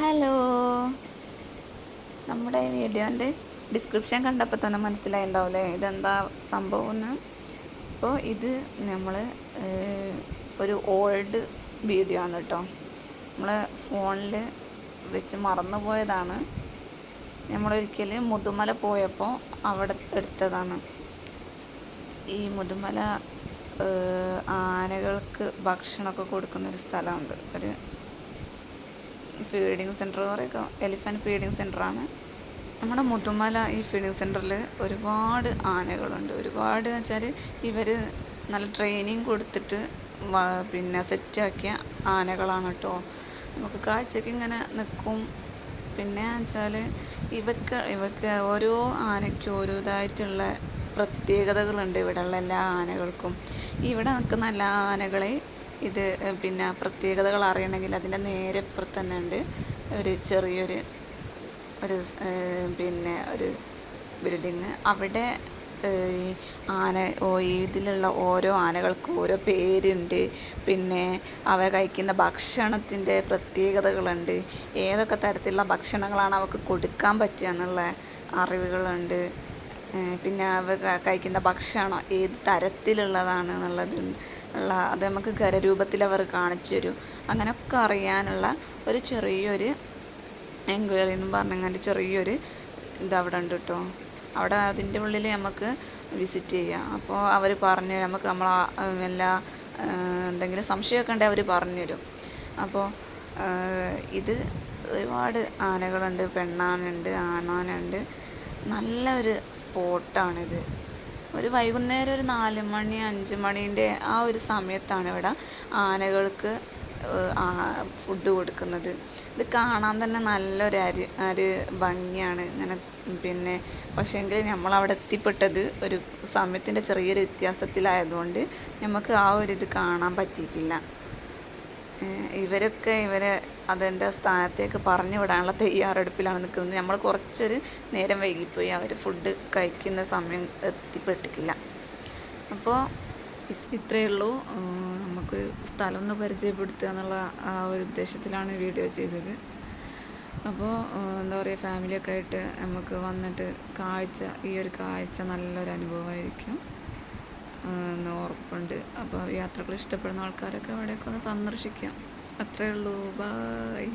Hello. നമ്മുടെ വീഡിയോന്റെ description കണ്ടപ്പോൾ തന്നെ മനസ്സിലായിണ്ടാവില്ലേ? ഇതെന്താ സംഭവം എന്ന് അപ്പോൾ ഇത് നമ്മൾ ഒരു ഓൾഡ് വീഡിയോ ആണ് കേട്ടോ. നമ്മൾ ഫോണിൽ വെച്ച് മറന്നു പോയതാണ്. നമ്മളൊരിക്കൽ മുതുമല പോയപ്പോൾ അവിടെ എടുത്തതാണ്. ഈ മുതുമല ആനകൾക്ക് ഭക്ഷണമൊക്കെ കൊടുക്കുന്നൊരു സ്ഥലമുണ്ട്. ഒരു ഫീഡിങ് സെന്റർ എന്ന് പറയുക എലിഫന്റ് ഫീഡിങ് സെന്ററാണ് നമ്മുടെ മുതുമല ഈ ഫീഡിങ് സെന്ററിൽ ഒരുപാട് ആനകളുണ്ട്. ഒരുപാട് എന്ന് വെച്ചാൽ ഇവർ നല്ല ട്രെയിനിങ് കൊടുത്തിട്ട് പിന്നെ സെറ്റാക്കിയ ആനകളാണ് കേട്ടോ. നമുക്ക് കാഴ്ചയ്ക്ക് ഇങ്ങനെ നിൽക്കും പിന്നെ വെച്ചാൽ ഇവക്ക് ഇവക്ക് ഓരോ ആനയ്ക്കും ഓരോതായിട്ടുള്ള പ്രത്യേകതകളുണ്ട് ഇവിടെയുള്ള എല്ലാ ആനകൾക്കും. ഇവിടെ നിൽക്കുന്ന എല്ലാ ആനകളെ ഇത് പിന്നെ പ്രത്യേകതകൾ അറിയണമെങ്കിൽ അതിന്റെ നേരെ ഇപ്പുറത്ത് തന്നെ ഉണ്ട്. ഒരു ചെറിയൊരു ഒരു പിന്നെ ഒരു ബിൽഡിങ്. അവിടെ ആന ഓ ഇതിലുള്ള ഓരോ ആനകൾക്കും ഓരോ പേരുണ്ട്. പിന്നെ അവ കഴിക്കുന്ന ഭക്ഷണത്തിന്റെ പ്രത്യേകതകളുണ്ട്. ഏതൊക്കെ തരത്തിലുള്ള ഭക്ഷണങ്ങളാണ് അവർക്ക് കൊടുക്കാൻ പറ്റുക എന്നുള്ള അറിവുകളുണ്ട്. പിന്നെ അവ കഴിക്കുന്ന ഭക്ഷണം ഏത് തരത്തിലുള്ളതാണ് എന്നുള്ളത് ഉള്ള അത് നമുക്ക് ഖരരൂപത്തിൽ അവർ കാണിച്ചു തരും. അങ്ങനെയൊക്കെ അറിയാനുള്ള ഒരു ചെറിയൊരു എൻക്വയറി എന്ന് പറഞ്ഞാൽ ചെറിയൊരു ഇത് അവിടെ ഉണ്ട് കേട്ടോ. അവിടെ അതിന്റെ ഉള്ളിൽ നമുക്ക് വിസിറ്റ് ചെയ്യാം. അപ്പോൾ അവർ പറഞ്ഞു നമുക്ക് നമ്മൾ എല്ലാ എന്തെങ്കിലും സംശയമൊക്കെ ഉണ്ടെങ്കിൽ അവർ പറഞ്ഞു തരും. അപ്പോൾ ഇത് ഒരുപാട് ആനകളുണ്ട് പെണ്ണാനുണ്ട് ആണാനുണ്ട്. നല്ലൊരു സ്പോട്ടാണിത്. ഒരു വൈകുന്നേരം ഒരു നാല് മണി അഞ്ച് മണീന്റെ ആ ഒരു സമയത്താണ് ഇവിടെ ആനകൾക്ക് ഫുഡ് കൊടുക്കുന്നത്. ഇത് കാണാൻ തന്നെ നല്ലൊരു അരി ഒരു ഭംഗിയാണ്. ഇങ്ങനെ പിന്നെ പക്ഷേങ്കിൽ നമ്മളവിടെ എത്തിപ്പെട്ടത് ഒരു സമയത്തിന്റെ ചെറിയൊരു വ്യത്യാസത്തിലായതുകൊണ്ട് നമുക്ക് ആ ഒരു ഇത് കാണാൻ പറ്റിയിട്ടില്ല. ഇവരൊക്കെ ഇവരെ അതിന്റെ സ്ഥാനത്തേക്ക് പറഞ്ഞു വിടാനുള്ള തയ്യാറെടുപ്പിലാണ് നിൽക്കുന്നത്. നമ്മൾ കുറച്ചൊരു നേരം വൈകിപ്പോയി അവർ ഫുഡ് കഴിക്കുന്ന സമയം എത്തിപ്പെട്ടിട്ടില്ല. അപ്പോൾ ഇത്രയേ ഉള്ളൂ. നമുക്ക് സ്ഥലം ഒന്ന് പരിചയപ്പെടുത്തുക എന്നുള്ള ആ ഒരു ഉദ്ദേശത്തിലാണ് വീഡിയോ ചെയ്തത്. അപ്പോൾ എന്താ പറയുക ഫാമിലിയൊക്കെ ആയിട്ട് നമുക്ക് വന്നിട്ട് കാഴ്ച ഈ ഒരു കാഴ്ച നല്ലൊരു അനുഭവമായിരിക്കും. എന്ന് ഉറപ്പുണ്ട്. അപ്പോൾ യാത്രകൾ ഇഷ്ടപ്പെടുന്ന ആൾക്കാരൊക്കെ അവിടെയൊക്കെ ഒന്ന് സന്ദർശിക്കാം. അത്രയേ ഉള്ളൂ. ബായ്